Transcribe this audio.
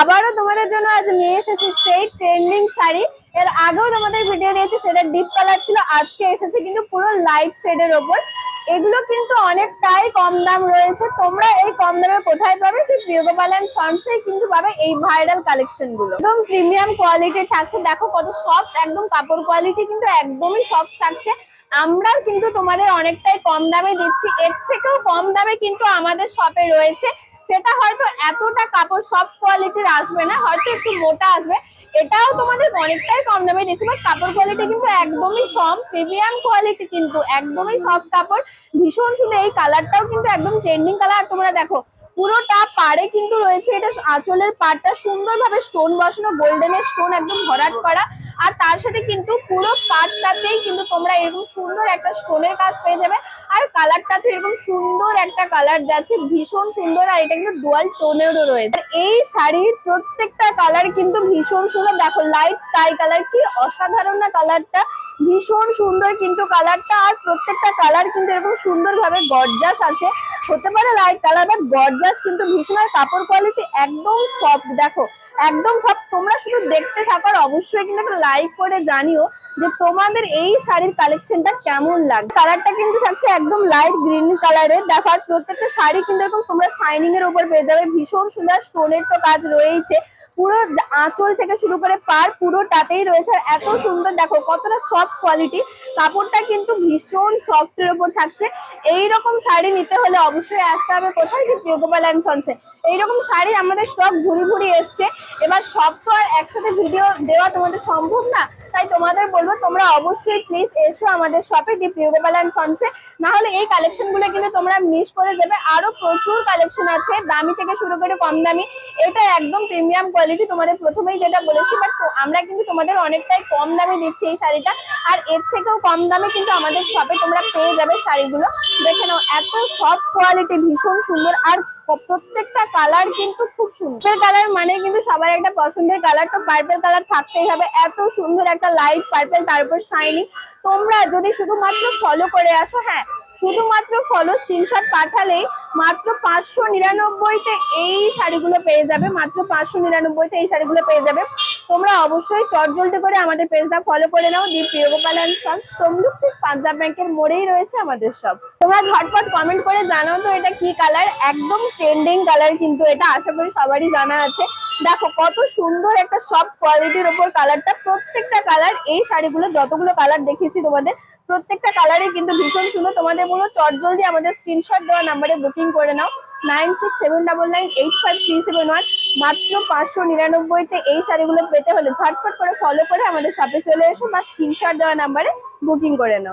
আবারও তোমাদের জন্য আজ নিয়ে এসেছি সেই ট্রেন্ডিং শাড়ি। এর আগেও তোমাদের ভিডিও দিয়েছি, সেটা ডিপ কালার ছিল, আজকে এসেছে কিন্তু পুরো লাইট শেডের ওপর। এগুলো কিন্তু অনেকটাই কম দাম রয়েছে। তোমরা এই কম দামে কোথায় পাবে? কি প্রিয়গোপাল অ্যান্ড সন্সেই কিন্তু পাবে এই ভাইরাল কালেকশনগুলো। একদম প্রিমিয়াম কোয়ালিটির থাকছে। দেখো কত সফট একদম কাপড় কোয়ালিটি কিন্তু একদমই সফট থাকছে। আমরা কিন্তু তোমাদের অনেকটাই কম দামে দিচ্ছি। এর থেকেও কম দামে কিন্তু আমাদের শপে রয়েছে। সেটা হয়তো এতটা কাপড় সফট কোয়ালিটির আসবে না, হয়তো একটু মোটা আসবে। এটাও তোমাদের অনেকটাই কম দামে দিচ্ছি বাট কাপড় কোয়ালিটি কিন্তু একদমই সম প্রিমিয়াম কোয়ালিটি কিন্তু একদমই সফট কাপড়। ভীষণ সুন্দর, এই কালারটাও কিন্তু একদম ট্রেন্ডিং কালার তোমরা দেখো, পুরোটা পাড়ে কিন্তু রয়েছে, এটা আঁচলের পাড়টা সুন্দরভাবে স্টোন বসানো গোল্ডেনের স্টোন একদম ভরাট করা। আর তার সাথে কিন্তু পুরো পাটটাতেই কিন্তু তোমরা এরকম সুন্দর একটা স্টোনের কাজ পেয়ে যাবে। আর কালারটা তো এরকম সুন্দর একটা কালার যাচ্ছে ভীষণ সুন্দর, আর এটা কিন্তু ডুয়াল টোনেরও রয়েছে। এই শাড়ির প্রত্যেকটা কালার কিন্তু ভীষণ সুন্দর। দেখো লাইট স্কাই কালার কি অসাধারণ না কালারটা ভীষণ সুন্দর কিন্তু কালারটা আর প্রত্যেকটা কালার কিন্তু এরকম সুন্দরভাবে গর্জাস আছে। হতে পারে লাইট কালার বাট গর্জাস কিন্তু ভীষণ, আর কাপড় কোয়ালিটি একদম সফট দেখো, একদম সফট তোমরা শুধু দেখতে থাকো, আর অবশ্যই কিন্তু লাইক করে জানিও যে তোমাদের এই শাড়ির কালেকশনটা কেমন লাগে কালারটা কিন্তু থাকছে একদম লাইট গ্রিন কালারের দেখো, আর প্রত্যেকটা শাড়ি কিন্তু এরকম তোমরা শাইনিং এর উপর পেয়ে যাবে। ভীষণ সুন্দর স্টোনের তো কাজ রয়েছে পুরো আঁচল থেকে শুরু করে পার পুরোটাতেই রয়েছে। আর এত সুন্দর, দেখো, কতটা সফট কোয়ালিটি কাপড়টা কিন্তু ভীষণ সফট এর উপর থাকছে। এই রকম শাড়ি নিতে হলে অবশ্যই আসতে হবে কোথায়? কি প্রিয়গোপাল অ্যান্ড সনসে এইরকম শাড়ি আমাদের স্টক ঘুরি ঘুরি এসছে। এবার সব তো আর একসাথে ভিডিও দেওয়া তোমাদের সম্ভব না? তাই তোমাদের বলব, তোমরা অবশ্যই প্লিজ এসো আমাদের শপে দি প্রিয়গোপাল অ্যান্ড সনসে না হলে এই কালেকশনগুলো কিন্তু তোমরা মিস করে দেবে। আরও প্রচুর কালেকশন আছে, দামি থেকে শুরু করে কম দামি। এটা একদম প্রিমিয়াম কোয়ালিটি তোমাদের প্রথমেই যেটা বলেছি বাট আমরা কিন্তু তোমাদের অনেকটাই কম দামে দিচ্ছি এই শাড়িটা। আর এর থেকেও কম দামে কিন্তু আমাদের শপে তোমরা পেয়ে যাবে শাড়িগুলো। দেখে নাও, এত সফট কোয়ালিটি ভীষণ সুন্দর। আর প্রত্যেকটা কালার কিন্তু খুব সুন্দর। কালার মানে কিন্তু সবার একটা পছন্দের কালার তো পার্পেল কালার থাকতেই হবে। এত সুন্দর একটা লাইট পার্পেল তার উপর শাইনি তোমরা যদি শুধুমাত্র ফলো করে আসো হ্যাঁ শুধুমাত্র ফলো স্ক্রিনশট পাঠালেই মাত্র পাঁচশো নিরানব্বইতে এই শাড়িগুলো পেয়ে যাবে। মাত্র পাঁচশো নিরানব্বইতে এই শাড়িগুলো পেয়ে যাবে। তোমরা অবশ্যই চটজলদি করে আমাদের পেজটা ফলো করে নাও the Priyagopal and sons Tamluk Punjab ব্যাংকের মোড়েই রয়েছে আমাদের সব তোমরা ঝটপট কমেন্ট করে জানাও তো এটা কি কালার একদম ট্রেন্ডিং কালার কিন্তু এটা। আশা করি সবারই জানা আছে। দেখো কত সুন্দর একটা সব কোয়ালিটির ওপর কালারটা প্রত্যেকটা কালার এই শাড়িগুলো, যতগুলো কালার দেখিয়েছি তোমাদের, প্রত্যেকটা কালারই কিন্তু ভীষণ সুন্দর। তোমাদের বলো চটজলদি আমাদের স্ক্রিনশট দেওয়া নাম্বারে বুকিং করে নাও। Nine six seven double nine eight five three seven one. মাত্র পাঁচশো নিরানব্বইতে এই শাড়িগুলো পেতে হলে ঝটপট করে ফলো করে আমাদের শপে চলে এসো বা স্ক্রিনশট দেওয়া নাম্বারে বুকিং করে নাও।